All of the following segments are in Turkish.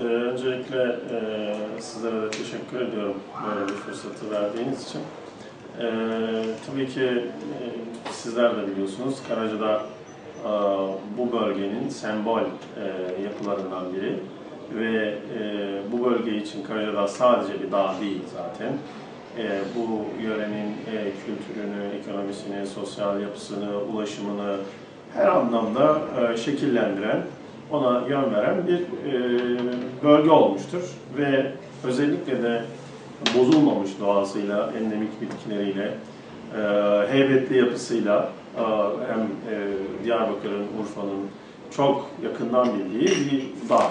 Ee, öncelikle e, sizlere de teşekkür ediyorum böyle bir fırsatı verdiğiniz için. Ee, tabii ki e, sizler de biliyorsunuz Karaca'da e, bu bölgenin sembol e, yapılarından biri ve e, bu bölge için Karacadağ sadece bir dağ değil zaten. E, bu yörenin e, kültürünü, ekonomisini, sosyal yapısını, ulaşımını her anlamda e, şekillendiren, ona yön veren bir e, bölge olmuştur. Ve özellikle de bozulmamış doğasıyla, endemik bitkileriyle, e, heybetli yapısıyla e, hem e, Diyarbakır'ın, Urfa'nın çok yakından bildiği bir dağ.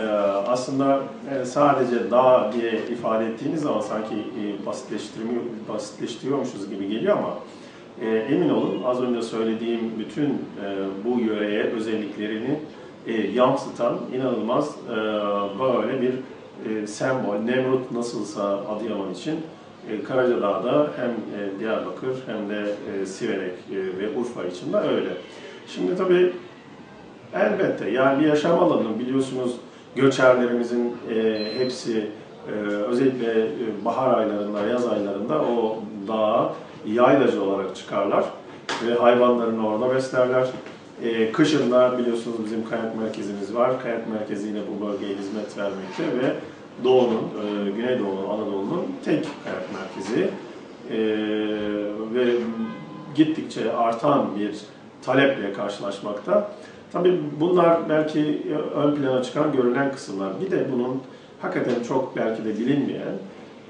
E, aslında e, sadece dağ diye ifade ettiğiniz zaman sanki e, basitleştiriyormuşuz gibi geliyor ama e, emin olun az önce söylediğim bütün e, bu yöreye özelliklerini e, yansıtan inanılmaz e, böyle bir e, sembol. Nemrut nasılsa Adıyaman için e, Karacadağ'da hem e, Diyarbakır hem de e, Siverek ve Urfa için de öyle. Şimdi tabii elbette yani bir yaşam alanı biliyorsunuz göçerlerimizin hepsi özellikle bahar aylarında, yaz aylarında o dağa yaylacı olarak çıkarlar ve hayvanlarını orada beslerler. E, kışın da biliyorsunuz bizim kayak merkezimiz var. Kayak merkeziyle bu bölgeye hizmet vermekte ve Doğu'nun, e, Güneydoğu'nun, Anadolu'nun tek kayak merkezi. E, ve gittikçe artan bir taleple karşılaşmakta. Tabii bunlar belki ön plana çıkan görülen kısımlar. Bir de bunun hakikaten çok belki de bilinmeyen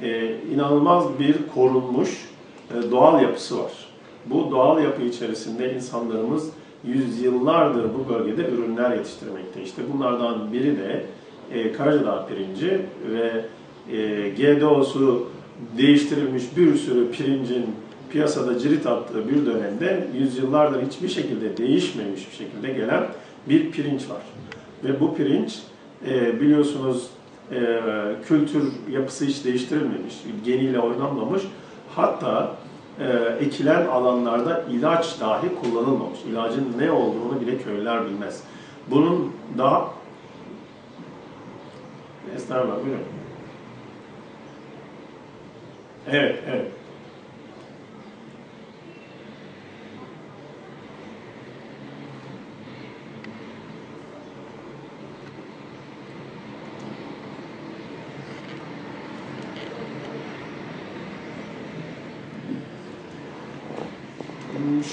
e, inanılmaz bir korunmuş e, doğal yapısı var. Bu doğal yapı içerisinde insanlarımız yüzyıllardır bu bölgede ürünler yetiştirmekte. İşte bunlardan biri de e, Karacadağ pirinci ve e, GDO'su değiştirilmiş bir sürü pirincin piyasada cirit attığı bir dönemde yüzyıllardır hiçbir şekilde değişmemiş bir şekilde gelen bir pirinç var. Ve bu pirinç e, biliyorsunuz e, kültür yapısı hiç değiştirilmemiş, geniyle oynanmamış. Hatta e, ekilen alanlarda ilaç dahi kullanılmamış. İlacın ne olduğunu bile köylüler bilmez. Bunun daha... Estağfurullah, buyurun. Evet, evet.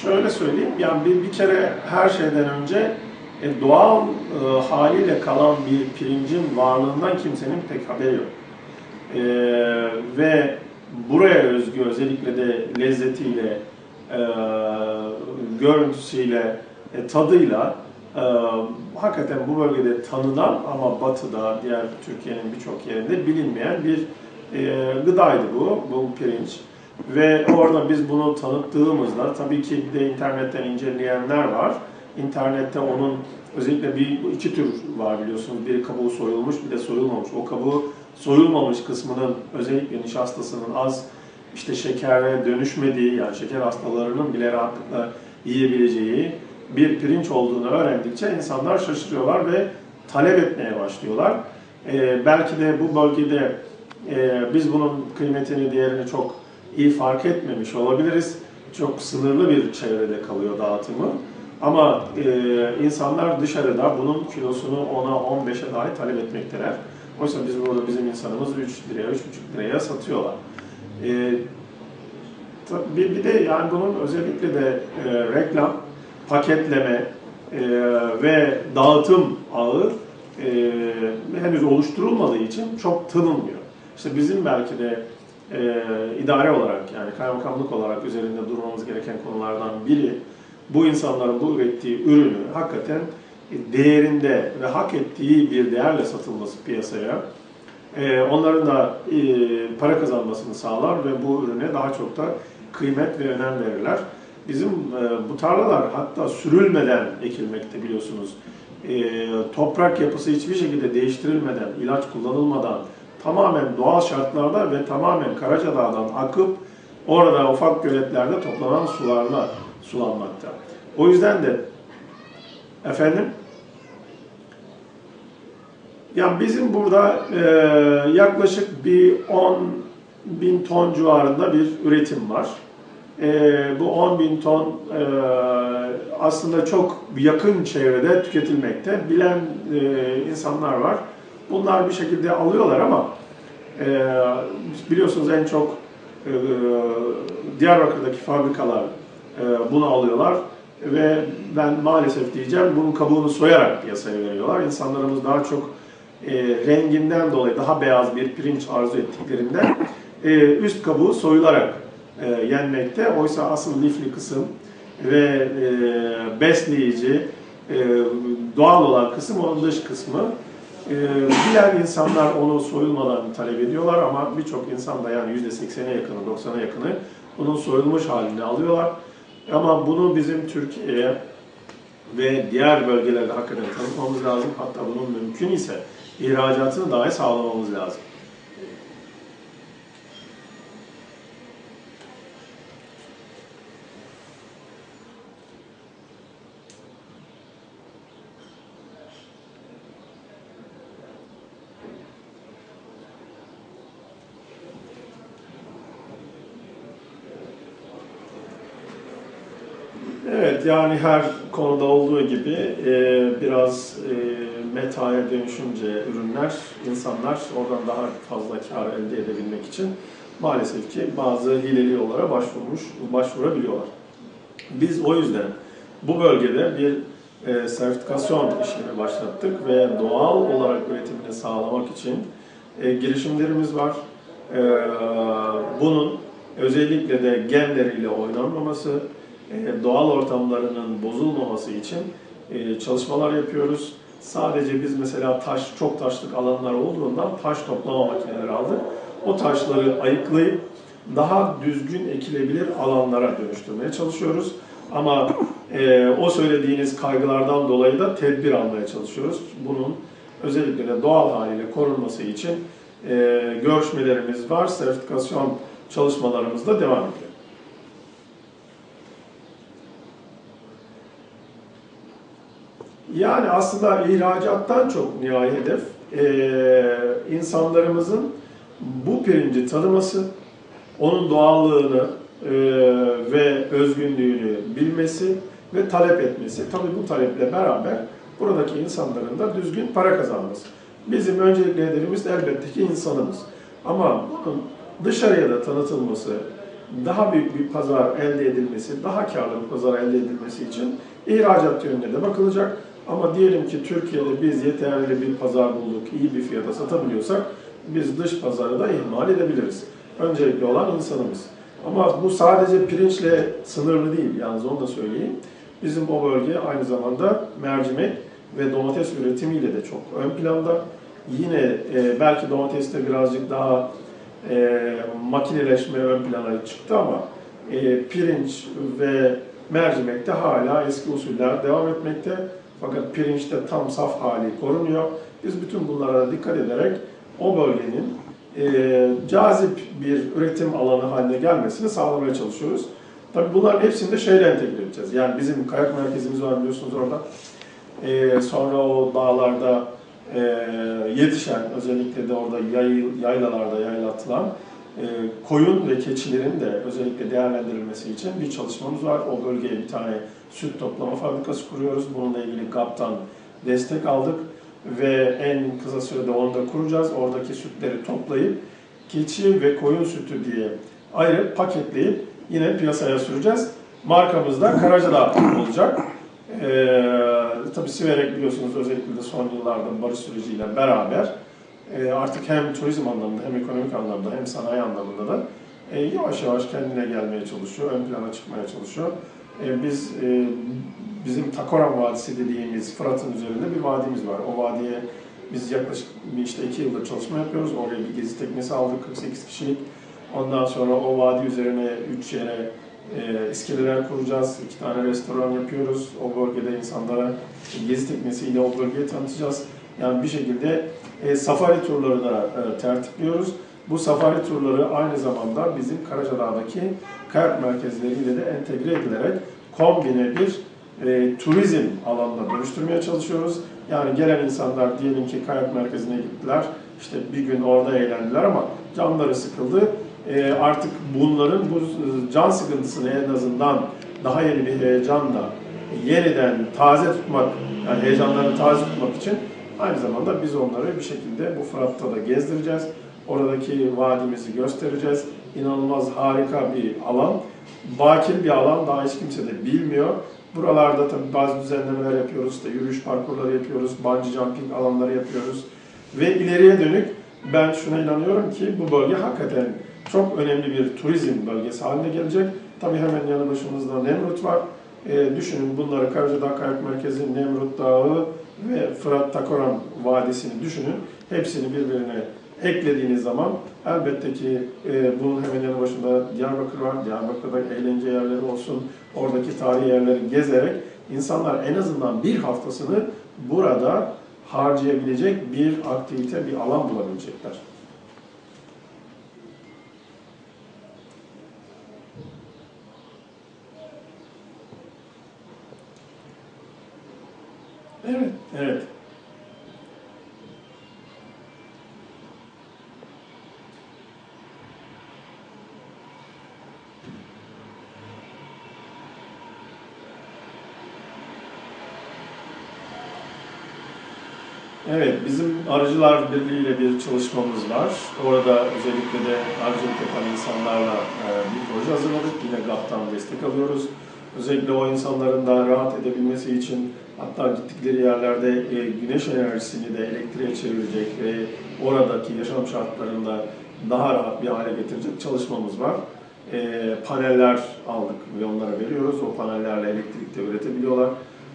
Şöyle söyleyeyim, yani bir, bir kere her şeyden önce e, doğal e, haliyle kalan bir pirincin varlığından kimsenin pek haberi yok. E, ve buraya özgü özellikle de lezzetiyle, e, görüntüsüyle, e, tadıyla e, hakikaten bu bölgede tanınan ama batıda, diğer Türkiye'nin birçok yerinde bilinmeyen bir e, gıdaydı bu, bu pirinç. Ve orada biz bunu tanıttığımızda tabii ki de internetten inceleyenler var. İnternette onun özellikle bir iki tür var biliyorsunuz. Bir kabuğu soyulmuş bir de soyulmamış. O kabuğu soyulmamış kısmının özellikle nişastasının az işte şekere dönüşmediği yani şeker hastalarının bile rahatlıkla yiyebileceği bir pirinç olduğunu öğrendikçe insanlar şaşırıyorlar ve talep etmeye başlıyorlar. Ee, belki de bu bölgede e, biz bunun kıymetini, değerini çok iyi fark etmemiş olabiliriz. Çok sınırlı bir çevrede kalıyor dağıtımı. Ama e, insanlar dışarıda bunun kilosunu 10'a 15'e dahi talep etmekteler. Oysa biz burada bizim insanımız 3 liraya, 3,5 liraya satıyorlar. E, bir, bir de yani bunun özellikle de e, reklam, paketleme e, ve dağıtım ağı e, henüz oluşturulmadığı için çok tanınmıyor. İşte bizim belki de e, idare olarak yani kaymakamlık olarak üzerinde durmamız gereken konulardan biri bu insanların bu ürettiği ürünü hakikaten değerinde ve hak ettiği bir değerle satılması piyasaya e, onların da e, para kazanmasını sağlar ve bu ürüne daha çok da kıymet ve önem verirler. Bizim e, bu tarlalar hatta sürülmeden ekilmekte biliyorsunuz. E, toprak yapısı hiçbir şekilde değiştirilmeden, ilaç kullanılmadan, tamamen doğal şartlarda ve tamamen Karacadağ'dan akıp orada ufak göletlerde toplanan sularla sulanmakta. O yüzden de efendim Yani bizim burada e, yaklaşık bir 10 bin ton civarında bir üretim var. E, bu 10 bin ton e, aslında çok yakın çevrede tüketilmekte. Bilen e, insanlar var. Bunlar bir şekilde alıyorlar ama e, biliyorsunuz en çok e, Diyarbakır'daki fabrikalar e, bunu alıyorlar ve ben maalesef diyeceğim bunun kabuğunu soyarak piyasaya veriyorlar. İnsanlarımız daha çok e, renginden dolayı daha beyaz bir pirinç arzu ettiklerinden e, üst kabuğu soyularak e, yenmekte. Oysa asıl lifli kısım ve e, besleyici, e, doğal olan kısım onun dış kısmı. E, bilen insanlar onu soyulmadan talep ediyorlar ama birçok insan da yani %80'e yakını, 90'a yakını bunun soyulmuş halini alıyorlar. Ama bunu bizim Türkiye'ye ve diğer bölgelerde hakikaten tanıtmamız lazım. Hatta bunun mümkün ise ihracatını dahi sağlamamız lazım. Evet yani her konuda olduğu gibi e, biraz e, metaya dönüşünce ürünler, insanlar oradan daha fazla kar elde edebilmek için maalesef ki bazı hileli yollara başvurmuş, başvurabiliyorlar. Biz o yüzden bu bölgede bir e, sertifikasyon işlemi başlattık ve doğal olarak üretimini sağlamak için e, girişimlerimiz var. E, bunun özellikle de genleriyle oynanmaması, doğal ortamlarının bozulmaması için e, çalışmalar yapıyoruz. Sadece biz mesela taş, çok taşlık alanlar olduğundan taş toplama makineleri aldık. O taşları ayıklayıp daha düzgün ekilebilir alanlara dönüştürmeye çalışıyoruz. Ama e, o söylediğiniz kaygılardan dolayı da tedbir almaya çalışıyoruz. Bunun özellikle de doğal haliyle korunması için e, görüşmelerimiz var. Sertifikasyon çalışmalarımız da devam ediyor. Yani aslında ihracattan çok nihai hedef e, insanlarımızın bu pirinci tanıması, onun doğallığını e, ve özgünlüğünü bilmesi ve talep etmesi. Tabii bu taleple beraber buradaki insanların da düzgün para kazanması. Bizim öncelikli hedefimiz elbette ki insanımız. Ama bunun dışarıya da tanıtılması, daha büyük bir pazar elde edilmesi, daha karlı bir pazar elde edilmesi için ihracat yönüne de bakılacak. Ama diyelim ki Türkiye'de biz yeterli bir pazar bulduk, iyi bir fiyata satabiliyorsak biz dış pazarı da ihmal edebiliriz. Öncelikli olan insanımız. Ama bu sadece pirinçle sınırlı değil, yalnız onu da söyleyeyim. Bizim o bölge aynı zamanda mercimek ve domates üretimiyle de çok ön planda. Yine e, belki domateste birazcık daha e, makineleşme ön plana çıktı ama e, pirinç ve mercimekte hala eski usuller devam etmekte. Fakat pirinçte tam saf hali korunuyor. Biz bütün bunlara dikkat ederek o bölgenin e, cazip bir üretim alanı haline gelmesini sağlamaya çalışıyoruz. Tabii bunların hepsini de şeyle entegre edeceğiz. Yani bizim kayak merkezimiz var biliyorsunuz orada. E, sonra o dağlarda e, yetişen, özellikle de orada yay, yaylalarda yaylatılan koyun ve keçilerin de özellikle değerlendirilmesi için bir çalışmamız var. O bölgeye bir tane süt toplama fabrikası kuruyoruz. Bununla ilgili GAP'tan destek aldık ve en kısa sürede onu da kuracağız. Oradaki sütleri toplayıp keçi ve koyun sütü diye ayrı paketleyip yine piyasaya süreceğiz. Markamız da Karacadağ olacak. Ee, tabii Siverek biliyorsunuz özellikle de son yıllarda barış süreciyle beraber artık hem turizm anlamında hem ekonomik anlamda hem sanayi anlamında da e, yavaş yavaş kendine gelmeye çalışıyor, ön plana çıkmaya çalışıyor. E, biz e, bizim Takoran Vadisi dediğimiz Fırat'ın üzerinde bir vadimiz var. O vadiye biz yaklaşık bir işte iki yıldır çalışma yapıyoruz. Oraya bir gezi teknesi aldık 48 kişilik. Ondan sonra o vadi üzerine üç yere e, iskeleler kuracağız. iki tane restoran yapıyoruz. O bölgede insanlara gezi teknesiyle o bölgeyi tanıtacağız. Yani bir şekilde e, safari turları da e, tertipliyoruz. Bu safari turları aynı zamanda bizim Karacadağ'daki kayak merkezleriyle de entegre edilerek kombine bir e, turizm alanına dönüştürmeye çalışıyoruz. Yani gelen insanlar diyelim ki kayak merkezine gittiler, işte bir gün orada eğlendiler ama canları sıkıldı. Ee, artık bunların bu e, can sıkıntısını en azından daha yeni bir heyecanla yeniden taze tutmak, yani heyecanlarını taze tutmak için aynı zamanda biz onları bir şekilde bu Fırat'ta da gezdireceğiz. Oradaki vadimizi göstereceğiz. İnanılmaz harika bir alan. Bakir bir alan, daha hiç kimse de bilmiyor. Buralarda tabii bazı düzenlemeler yapıyoruz, işte yürüyüş parkurları yapıyoruz, bungee jumping alanları yapıyoruz. Ve ileriye dönük ben şuna inanıyorum ki bu bölge hakikaten çok önemli bir turizm bölgesi haline gelecek. Tabii hemen yanı başımızda Nemrut var. E, düşünün bunları Karacadağ Kayak Merkezi, Nemrut Dağı ve Fırat Takoran Vadisi'ni düşünün. Hepsini birbirine eklediğiniz zaman elbette ki e, bunun hemen yanı başında Diyarbakır var. Diyarbakır'da eğlence yerleri olsun, oradaki tarihi yerleri gezerek insanlar en azından bir haftasını burada harcayabilecek bir aktivite, bir alan bulabilecekler. Evet, evet. Bizim Arıcılar Birliği ile bir çalışmamız var. Orada özellikle de arıcılık yapan insanlarla e, bir proje hazırladık. Yine GAP'tan destek alıyoruz. Özellikle o insanların da rahat edebilmesi için hatta gittikleri yerlerde e, güneş enerjisini de elektriğe çevirecek ve oradaki yaşam şartlarında daha rahat bir hale getirecek çalışmamız var. E, paneller aldık ve onlara veriyoruz. O panellerle elektrik de üretebiliyorlar.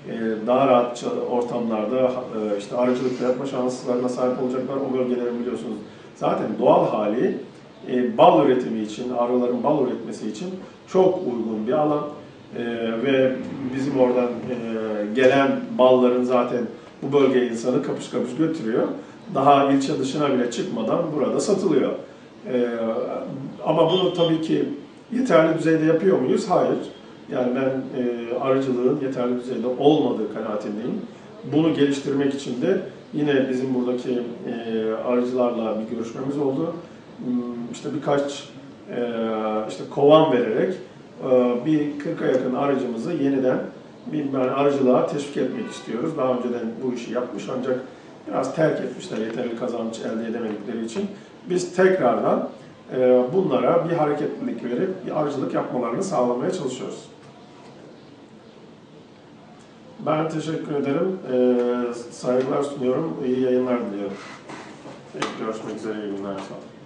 E, daha rahat ortamlarda e, işte arıcılık yapma şanslarına sahip olacaklar. O bölgelerin biliyorsunuz zaten doğal hali e, bal üretimi için, arıların bal üretmesi için çok uygun bir alan. E, ve bizim oradan e, gelen balların zaten bu bölge insanı kapış kapış götürüyor. Daha ilçe dışına bile çıkmadan burada satılıyor. E, ama bunu tabii ki yeterli düzeyde yapıyor muyuz? Hayır. Yani ben e, arıcılığın yeterli düzeyde olmadığı kanaatindeyim. Bunu geliştirmek için de yine bizim buradaki e, arıcılarla bir görüşmemiz oldu. Hmm, İşte birkaç e, işte kovan vererek bir 40'a yakın aracımızı yeniden bir yani arıcılığa teşvik etmek istiyoruz. Daha önceden bu işi yapmış ancak biraz terk etmişler yeterli kazanç elde edemedikleri için. Biz tekrardan e, bunlara bir hareketlilik verip bir arıcılık yapmalarını sağlamaya çalışıyoruz. Ben teşekkür ederim. E, saygılar sunuyorum. İyi yayınlar diliyorum. Görüşmek üzere. İyi günler. Sağ olun.